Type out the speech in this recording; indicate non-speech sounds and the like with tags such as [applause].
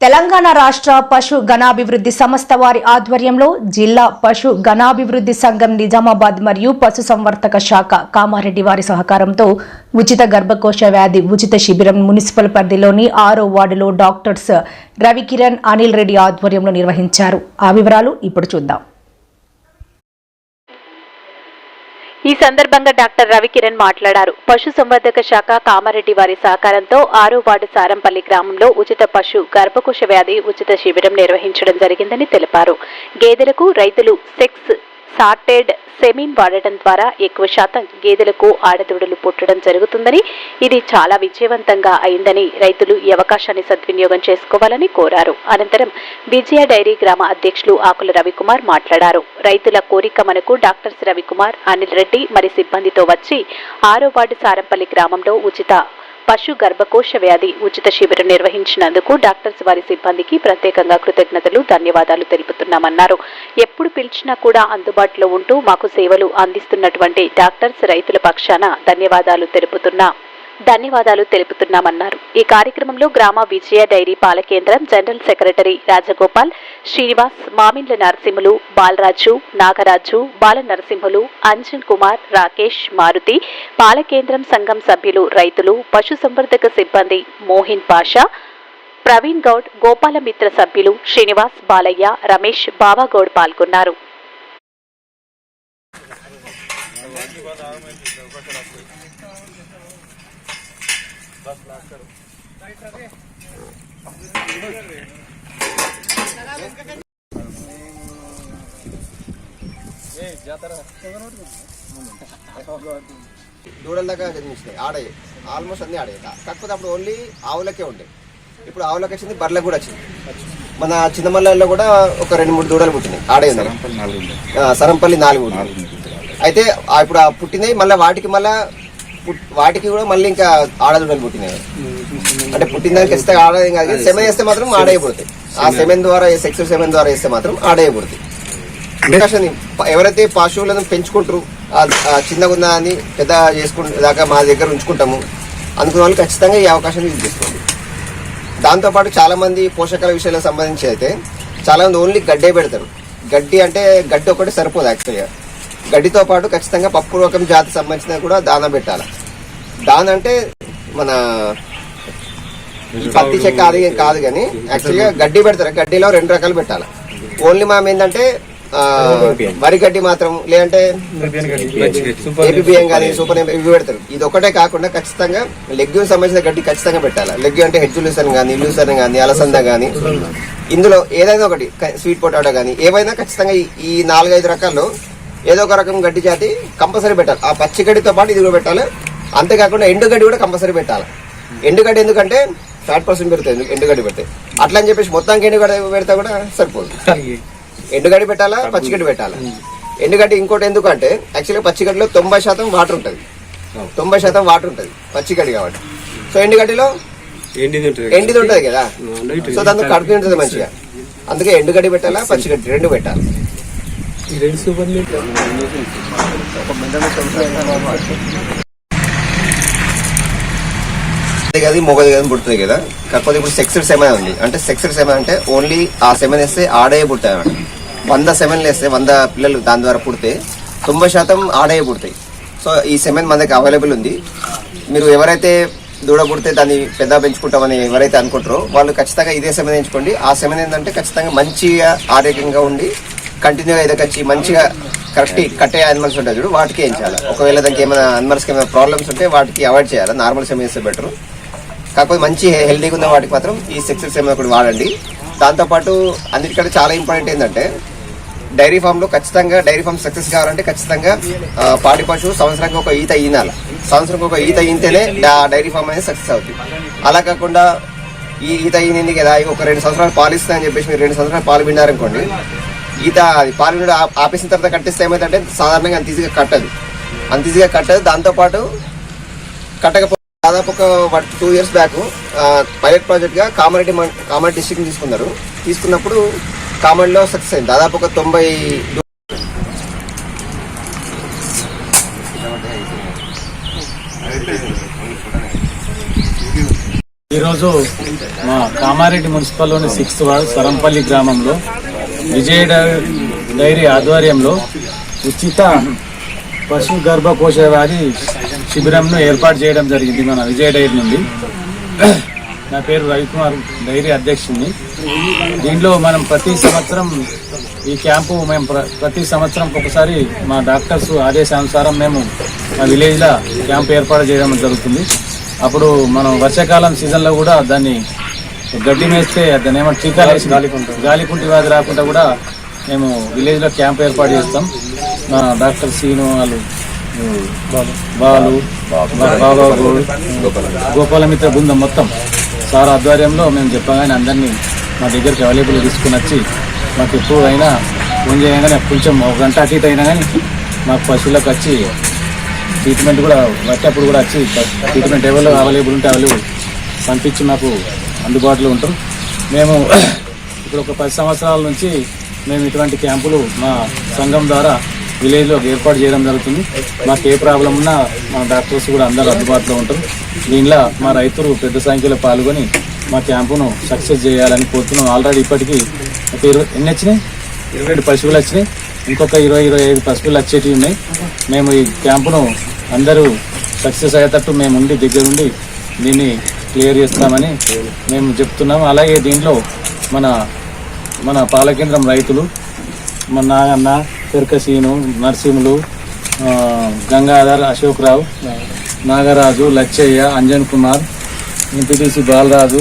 తెలంగాణ రాష్ట్ర పశు గణాభివృద్ధి సంస్థ వారి ఆధ్వర్యంలో జిల్లా పశు గణాభివృద్ధి సంఘం నిజామాబాద్ మరియు పశు సంవర్ధక శాఖ కామారెడ్డి వారి సహకారంతో ఉచిత గర్భకోశ వ్యాధి ఉచిత శిబిరం మున్సిపల్ పరిధిలోని ఆరో వార్డులో డాక్టర్స్ రవికిరణ్ అనిల్ రెడ్డి ఆధ్వర్యంలో నిర్వహించారు. ఆ వివరాలు ఇప్పుడు చూద్దాం. ఈ సందర్భంగా డాక్టర్ రవికిరణ్ మాట్లాడారు. పశు సంవర్ధక శాఖ కామారెడ్డి వారి సహకారంతో ఆరో వార్డు సారంపల్లి గ్రామంలో ఉచిత పశు గర్భకోశ వ్యాధి ఉచిత శిబిరం నిర్వహించడం జరిగిందని తెలిపారు. గేదెలకు రైతులు సెక్స్ సార్టెడ్ సెమీన్ వాడటం ద్వారా ఎక్కువ శాతం గేదెలకు ఆడదూడలు పుట్టడం జరుగుతుందని ఇది చాలా విజయవంతంగా అయిందని రైతులు ఈ అవకాశాన్ని సద్వినియోగం చేసుకోవాలని కోరారు. అనంతరం విజయ డైరీ గ్రామ అధ్యక్షులు ఆకుల రవికుమార్ మాట్లాడారు. రైతుల కోరిక మనకు డాక్టర్స్ రవికుమార్ అనిల్ రెడ్డి మరి సిబ్బందితో వచ్చి ఆరో వార్డు సారంపల్లి గ్రామంలో ఉచిత పశు గర్భకోశ వ్యాధి ఉచిత శిబిరం నిర్వహించినందుకు డాక్టర్స్ వారి సిబ్బందికి ప్రత్యేకంగా కృతజ్ఞతలు ధన్యవాదాలు తెలుపుతున్నామన్నారు. ఎప్పుడు పిలిచినా కూడా అందుబాటులో ఉంటూ మాకు సేవలు అందిస్తున్నటువంటి డాక్టర్స్ రైతుల పక్షాన ధన్యవాదాలు తెలుపుతున్నా ధన్యవాదాలు తెలుపుతున్నామన్నారు. ఈ కార్యక్రమంలో గ్రామ విజయ డైరీ పాల కేంద్రం జనరల్ సెక్రటరీ రాజగోపాల్ శ్రీనివాస్ మామిండ్ల నరసింహులు బాలరాజు నాగరాజు బాల నరసింహులు అంజన్ కుమార్ రాకేష్ మారుతి పాలకేంద్రం సంఘం సభ్యులు రైతులు పశు సంవర్ధక సిబ్బంది మోహిన్ పాషా ప్రవీణ్ గౌడ్ గోపాలమిత్ర సభ్యులు శ్రీనివాస్ బాలయ్య రమేష్ బావాగౌడ్ పాల్గొన్నారు. దూడల దాకా జన్మించినాయి ఆడయ్యి. ఆల్మోస్ట్ అన్ని ఆడే కాకపోతే అప్పుడు ఓన్లీ ఆవులకే ఉండే. ఇప్పుడు ఆవులకి వచ్చింది బర్రెలకు కూడా వచ్చింది. మన చిన్నమల్లెల్లో కూడా ఒక రెండు మూడు దూడలు పుట్టినాయి. ఆడే సరంపల్లి నాలుగు. అయితే ఇప్పుడు ఆ పుట్టినాయి మళ్ళీ వాటికి మళ్ళా వాటికి కూడా మళ్ళీ ఇంకా ఆడదూడలు పుట్టినాయి. అంటే పుట్టిన దానికి ఇస్తే ఆడేం కాదు సెమెన్ వేస్తే మాత్రం ఆడేయబడుతాయి. ఆ సెమెన్. ద్వారా సెక్స్ సెమెన్ ద్వారా వేస్తే మాత్రం అవకాశం ఎవరైతే పశువులను పెంచుకుంటారు చిన్నగా ఉందా అని పెద్ద చేసుకుంటే దాకా మా దగ్గర ఉంచుకుంటాము అనుకున్న వాళ్ళు ఖచ్చితంగా ఈ అవకాశాన్ని యూజ్ చేసుకోండి. దాంతోపాటు చాలా మంది పోషకాల విషయాలకు సంబంధించి అయితే చాలా మంది ఓన్లీ గడ్డే పెడతారు. గడ్డి అంటే గడ్డి ఒకటి సరిపోదు యాక్చువల్గా. గడ్డితో పాటు ఖచ్చితంగా పప్పు రకం జాతి సంబంధించిన కూడా దాన పెట్టాలి. దాని అంటే మన పత్తి చెక్క అది కాదు కానీ యాక్చువల్గా గడ్డి పెడతారు. గడ్డిలో రెండు రకాలు పెట్టాలి. ఓన్లీ మనం ఏంటంటే వరి గడ్డి మాత్రం లేదంటే ఏపీఎం కానీ సూపర్ ఇవి పెడతారు. ఇది ఒకటే కాకుండా ఖచ్చితంగా లెగ్యూన్ సంబంధించిన గడ్డి ఖచ్చితంగా పెట్టాలి. లెగ్యూ అంటే హెడ్ లూసన్ కానీ లూసన్ కానీ అలసంద కానీ. ఇందులో ఏదైనా ఒకటి స్వీట్ పొటాటో కానీ ఏవైనా ఖచ్చితంగా ఈ- ఈ నాలుగైదు రకాల్లో ఏదో ఒక రకం గడ్డి జాతి కంపల్సరీ పెట్టాలి. ఆ పచ్చి గడ్డితో పాటు ఇది కూడా పెట్టాలి. అంతేకాకుండా ఎండుగడ్డి కూడా కంపల్సరీ పెట్టాలి. ఎండుగడ్డి ఎందుకంటే ఫ్యాట్ పర్సెంట్ పెరుగుతుంది ఎండుగడ్డి పెడితే. అట్లా అని చెప్పేసి మొత్తానికి ఎండుగడ్డి పెడితే కూడా సరిపోదు. ఎండుగడ్డి పెట్టాలా? పచ్చిగడ్డి పెట్టాలా? ఎండుగడ్డి ఇంకోటి ఎందుకంటే యాక్చువల్గా పచ్చిగడ్డిలో తొంభై శాతం వాటర్ ఉంటుంది. తొంభై శాతం వాటర్ ఉంటుంది పచ్చిగడ్డి కాబట్టి. సో ఎండుగడ్డిలో ఎండిది ఉంటుంది కదా. సో దాంతో కడుపు ఉంటుంది మంచిగా. అందుకే ఎండుగడ్డి పెట్టాలా పచ్చిగడ్డి రెండు పెట్టాలి. అదే కాదు మొగది కదా పుడుతుంది కదా. కాకపోతే ఇప్పుడు సెక్సెడ్ సెమెన్ ఉంది. అంటే సెక్సెడ్ సెమెన్ అంటే ఓన్లీ ఆ సెమెన్ వేస్తే ఆడే పుడతాయి అన్నమాట వంద సెమెన్లు వేస్తే వంద పిల్లలు దాని ద్వారా పుడితే తొంభై శాతం ఆడే పుడతాయి. సో ఈ సెమెన్ మన దగ్గర అవైలబుల్ ఉంది. మీరు ఎవరైతే దూడ పుడితే దాన్ని పెద్ద పెంచుకుంటామని ఎవరైతే అనుకుంటారో వాళ్ళు ఖచ్చితంగా ఇదే సెమెన్ ఎంచుకోండి. ఆ సెమెన్ ఏంటంటే ఖచ్చితంగా మంచిగా ఆరోగ్యంగా ఉండి కంటిన్యూగా ఎదకొచ్చి మంచిగా కరెక్ట్ కట్టే అనిమల్స్ ఉంటాయి చూడు వాటికి ఏం చేయాలి ఒకవేళ దానికి ఏమైనా అనిమల్స్కి ఏమైనా ప్రాబ్లమ్స్ ఉంటే వాటికి అవాయిడ్ చేయాలి. నార్మల్ సెమెన్ వేస్తే బెటర్ కాకపోతే మంచి హెల్దీగా ఉన్న వాటికి మాత్రం ఈ సక్సెస్ సెమెన్ ఒకటి వాడండి. దాంతోపాటు అన్నిటికంటే చాలా ఇంపార్టెంట్ ఏంటంటే డైరీ ఫామ్లో ఖచ్చితంగా డైరీ ఫామ్ సక్సెస్ కావాలంటే ఖచ్చితంగా పాడి పశువు సంవత్సరానికి ఒక ఈత ఈనాలి. సంవత్సరానికి ఒక ఈత ఈంతేనే డైరీ ఫామ్ అనేది సక్సెస్ అవుతుంది. అలా కాకుండా ఈ ఈత ఈనింది కదా ఒక రెండు సంవత్సరాలు పాలు అని చెప్పేసి మీరు రెండు సంవత్సరాలు పాలు విన్నారనుకోండి ఈత అది పాలు వినడం ఆపేసిన తర్వాత కట్టేస్తే ఏమైందంటే సాధారణంగా అంత ఈజీగా కట్టదు. అంత ఈజీగా కట్టదు దాంతోపాటు కట్టకపోతే దాదాపు ఒక టూ ఇయర్స్ బ్యాక్ పైలట్ ప్రాజెక్ట్గా కామారెడ్డి కామారెడ్డి డిస్ట్రిక్ట్ తీసుకున్నారు. తీసుకున్నప్పుడు కామారెడ్డిలో సక్సెస్ అయింది. దాదాపు ఒక తొంభై ఈరోజు మా కామారెడ్డి మున్సిపల్లోని సిక్స్త్ వార్డ్ సరంపల్లి గ్రామంలో విజయ డైరీ ఆధ్వర్యంలో ఉచిత పశు గర్భకోశ వ్యాధి శిబిరంను ఏర్పాటు చేయడం జరిగింది మన విజయ డైరీ నుండి. నా పేరు రవికుమార్ డైరీ అధ్యక్షుడిని. దీంట్లో మనం ప్రతి సంవత్సరం ఈ క్యాంపు మేము ప్ర- ప్రతి సంవత్సరం ఒకసారి మా డాక్టర్స్ ఆదేశానుసారం మేము మా విలేజ్లో క్యాంప్ ఏర్పాటు చేయడం జరుగుతుంది. అప్పుడు మనం వర్షాకాలం సీజన్లో కూడా దాన్ని గడ్డి మేస్తే దాన్ని ఏమో టీకాలు వేసి గాలికుంటి వ్యాధి రాకుండా కూడా మేము విలేజ్లో క్యాంప్ ఏర్పాటు చేస్తాం. మా డాక్టర్ సీను వాళ్ళు బాలు బాబా గౌడ్ గోపాలమిత్ర బృందం మొత్తం. సార్ ఆధ్వర్యంలో మేము చెప్పగానే అందరినీ మా దగ్గరికి అవైలబుల్ తీసుకుని వచ్చి మాకు ఎప్పుడు అయినా ఫోన్ చేయగానే కొంచెం ఒక గంట అటు ఇటు అయినా కానీ మాకు పశువులకు వచ్చి ట్రీట్మెంట్ కూడా వచ్చేటప్పుడు కూడా వచ్చి ట్రీట్మెంట్ ఎవరు అవైలబుల్ ఉంటే అవైలబుల్ పంపించి మాకు అందుబాటులో ఉంటాం మేము [clears throat] ఇప్పుడు ఒక పది సంవత్సరాల నుంచి మేము ఇటువంటి క్యాంపులు మా సంఘం ద్వారా విలేజ్లో ఏర్పాటు చేయడం జరుగుతుంది. మాకు ఏ ప్రాబ్లం ఉన్నా మా డాక్టర్స్ కూడా అందరూ అందుబాటులో ఉంటారు. దీనిలో మా రైతులు పెద్ద సంఖ్యలో పాల్గొని మా క్యాంపును సక్సెస్ చేయాలని కోరుతున్నాం. ఆల్రెడీ ఇప్పటికీ ఒక ఇరవై ఎన్ని వచ్చినాయి? ఇరవై ఏడు పశువులు వచ్చినాయి. ఇంకొక ఇరవై ఇరవై ఐదు పశువులు వచ్చేటివి ఉన్నాయి. మేము ఈ క్యాంపును అందరూ సక్సెస్ అయ్యేటట్టు మేము ఉండి దగ్గరుండి దీన్ని క్లియర్ చేస్తామని మేము చెప్తున్నాము అలాగే దీంట్లో మన మన పాలకేంద్రం రైతులు మన నాగన్న పెరకసీను నరసింహులు గంగాధర్ అశోక్ రావు నాగరాజు లచ్చయ్య అంజన్ కుమార్ ఎంపీటీసీ బాలరాజు